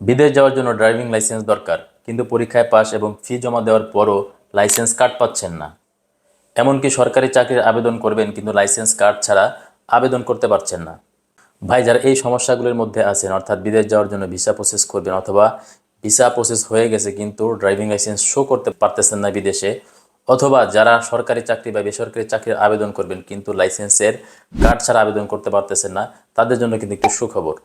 বিদেশ যাওয়ার জন্য ড্রাইভিং লাইসেন্স দরকার, কিন্তু পরীক্ষায় পাস এবং ফি জমা দেওয়ার পরও লাইসেন্স কার্ড পাচ্ছেন না। এমনকি সরকারি চাকরির আবেদন করবেন, কিন্তু লাইসেন্স কার্ড ছাড়া আবেদন করতে পারছেন না। ভাই, যারা এই সমস্যাগুলির মধ্যে আছেন, অর্থাৎ বিদেশ যাওয়ার জন্য ভিসা প্রসেস করবেন অথবা ভিসা প্রসেস হয়ে গেছে, কিন্তু ড্রাইভিং লাইসেন্স শো করতে পারতেছেন না বিদেশে, অথবা যারা সরকারি চাকরি বা বেসরকারি চাকরির আবেদন করবেন, কিন্তু লাইসেন্সের কার্ড ছাড়া আবেদন করতে পারতেছেন না, তাদের জন্য কিন্তু একটু সুখবর।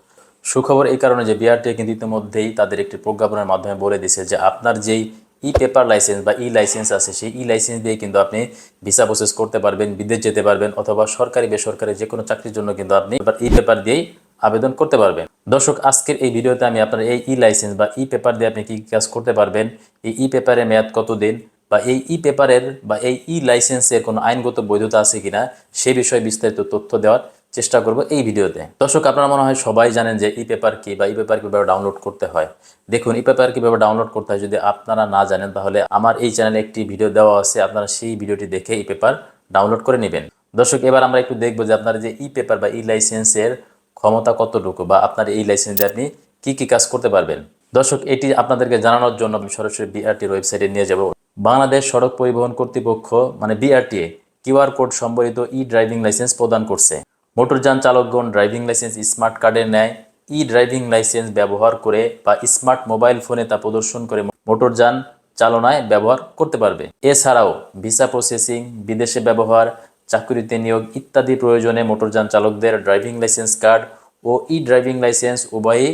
সুখবর এই কারণে যে বিআরটি কিন্তু ইতিমধ্যেই তাদের একটি প্রজ্ঞাপনের মাধ্যমে বলে দিছে যে আপনার যেই ই পেপার লাইসেন্স বা ই লাইসেন্স আছে, সেই ই লাইসেন্স দিয়ে কিন্তু আপনি ভিসা প্রসেস করতে পারবেন, বিদেশ যেতে পারবেন অথবা সরকারি, বেসরকারি যে কোনো চাকরির জন্য কিন্তু আপনি ই পেপার দিয়েই আবেদন করতে পারবেন। দর্শক, আজকের এই ভিডিওতে আমি আপনার এই ই লাইসেন্স বা ই পেপার দিয়ে আপনি কী কী কাজ করতে পারবেন, এই ই পেপারের মেয়াদ কতদিন বা এই ই পেপারের বা এই ই লাইসেন্সের কোনো আইনগত বৈধতা আছে কিনা, সে বিষয়ে বিস্তারিত তথ্য দেওয়ার চেষ্টা করব এই ভিডিওতে। দর্শক, আপনারা মনে হয় সবাই জানেন যে ই পেপার কি বা ই পেপার কীভাবে ডাউনলোড করতে হয়। দেখুন ই পেপার কীভাবে ডাউনলোড করতে হয় যদি আপনারা না জানেন, তাহলে আমার এই চ্যানেলে একটি ভিডিও দেওয়া আছে, আপনারা সেই ভিডিওটি দেখে ই পেপার ডাউনলোড করে নেবেন। দর্শক, এবার আমরা একটু দেখব যে আপনার যে ই পেপার বা ই লাইসেন্সের ক্ষমতা কতটুকু বা আপনার এই লাইসেন্স দিয়ে আপনি কী কী কাজ করতে পারবেন। দর্শক, এটি আপনাদেরকে জানানোর জন্য আমি সরাসরি বিআরটির ওয়েবসাইটে নিয়ে যাব। বাংলাদেশ সড়ক পরিবহন কর্তৃপক্ষ মানে বিআরটিএ কিউআর কোড সম্বলিত ই ড্রাইভিং লাইসেন্স প্রদান করছে। মোটরযান চালকগণ ড্রাইভিং লাইসেন্স স্মার্ট কার্ডের ন্যায় ই ড্রাইভিং লাইসেন্স ব্যবহার করে বা স্মার্ট মোবাইল ফোনে তা প্রদর্শন করে মোটরযান চালনায় ব্যবহার করতে পারবে। এছাড়াও ভিসা প্রসেসিং বিদেশে ব্যবহার, চাকরিতে নিয়োগ ইত্যাদি প্রয়োজনে মোটরযান চালকদের ড্রাইভিং লাইসেন্স কার্ড ও ই ড্রাইভিং লাইসেন্স উভয়ই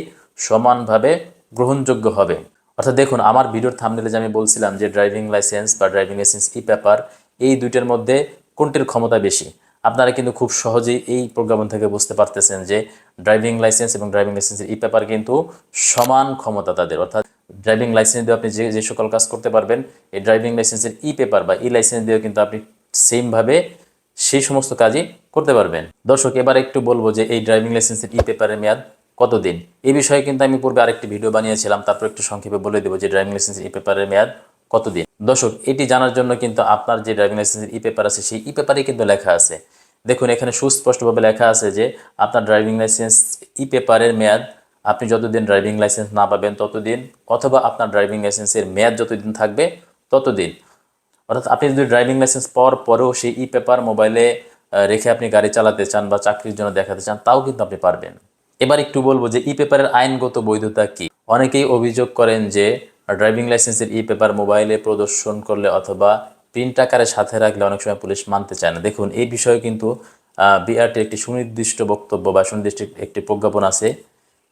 সমানভাবে গ্রহণযোগ্য হবে। অর্থাৎ দেখুন, আমার ভিডিওর থামনেলে যে আমি বলছিলাম যে ড্রাইভিং লাইসেন্স বা ড্রাইভিং লাইসেন্স ই পেপার এই দুইটার মধ্যে কোনটির ক্ষমতা বেশি? আপনারা কিন্তু খুব সহজেই এই প্রজ্ঞাপন থেকে বুঝতে পারতেছেন যে ড্রাইভিং লাইসেন্স এবং ড্রাইভিং লাইসেন্সের ই পেপার কিন্তু সমান ক্ষমতা তাদের। অর্থাৎ ড্রাইভিং লাইসেন্স দিয়ে আপনি যে যে সকল কাজ করতে পারবেন, এই ড্রাইভিং লাইসেন্সের ই পেপার বা ই লাইসেন্স দিয়েও কিন্তু আপনি সেমভাবে সেই সমস্ত কাজই করতে পারবেন। দর্শক, এবার একটু বলব যে এই ড্রাইভিং লাইসেন্সের ই পেপারের মেয়াদ কতদিন? এই বিষয়ে কিন্তু আমি পূর্বে আরেকটি ভিডিও বানিয়েছিলাম, তারপর একটু সংক্ষেপে বলে দেবো যে ড্রাইভিং লাইসেন্সের ই পেপারের মেয়াদ কতদিন? দর্শক, এটি জানার জন্য কিন্তু আপনার যে ড্রাইভিং লাইসেন্সের ই পেপার আছে, সেই ই পেপারেই কিন্তু লেখা আছে। দেখুন, এখানে সুস্পষ্টভাবে লেখা আছে যে আপনার ড্রাইভিং লাইসেন্স ই পেপারের মেয়াদ, আপনি যতদিন ড্রাইভিং লাইসেন্স না পাবেন ততদিন, অথবা আপনার ড্রাইভিং লাইসেন্সের মেয়াদ যতদিন থাকবে ততদিন। অর্থাৎ আপনি যদি ড্রাইভিং লাইসেন্স পাওয়ার পরেও সেই ই পেপার মোবাইলে রেখে আপনি গাড়ি চালাতে চান বা চাকরির জন্য দেখাতে চান, তাও কিন্তু আপনি পারবেন। এবার একটু বলব যে ই পেপারের আইনগত বৈধতা কি? অনেকেই অভিযোগ করেন যে ড্রাইভিং লাইসেন্সের ই পেপার মোবাইলে প্রদর্শন করলে অথবা প্রিন্ট আকারে সাথে রাখলে অনেক সময় পুলিশ মানতে চায় না। দেখুন, এই বিষয়ে কিন্তু বিআরটি একটি সুনির্দিষ্ট বক্তব্য বা সুনির্দিষ্ট একটি প্রজ্ঞাপন আছে।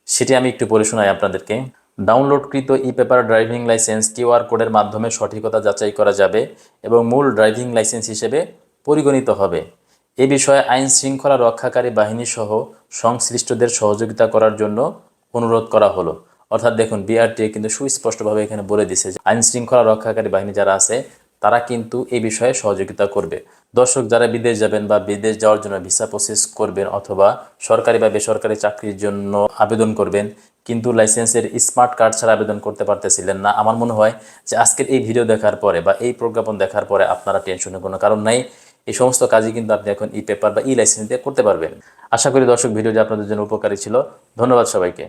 সেটি আমি একটু পড়ে শোনাই আপনাদেরকে। ডাউনলোডকৃত e paper driving licence QR কোডের মাধ্যমে সঠিকতা যাচাই করা যাবে এবং মূল ড্রাইভিং লাইসেন্স হিসেবে পরিগণিত হবে। এ বিষয়ে আইন শৃঙ্খলা রক্ষাকারী বাহিনী সহ সংশ্লিষ্টদের সহযোগিতা করার জন্য অনুরোধ করা হলো। অর্থাৎ দেখুন বিআরটি কিন্তু সুস্পষ্টভাবে এখানে বলে দিছে যে আইন শৃঙ্খলা রক্ষাকারী বাহিনী যারা আছে, তারা কিন্তু এই বিষয়ে সহযোগিতা করবে। দর্শক, যারা বিদেশ যাবেন বা বিদেশ যাওয়ার জন্য ভিসা প্রসেস করবেন অথবা সরকারি বা বেসরকারি চাকরির জন্য আবেদন করবেন, কিন্তু লাইসেন্সের স্মার্ট কার্ড ছাড়া আবেদন করতে পারতেছিলেন না। আমার মনে হয় যে আজকের এই ভিডিও দেখার পরে বা এই প্রজ্ঞাপন দেখার পরে আপনারা টেনশনের কোনো কারণ নাই। এই সমস্ত কাজই কিন্তু আপনি এখন ই পেপার বা ই লাইসেন্স দিয়ে করতে পারবেন। আশা করি দর্শক, ভিডিওটি আপনাদের জন্য উপকারী ছিল। ধন্যবাদ সবাইকে।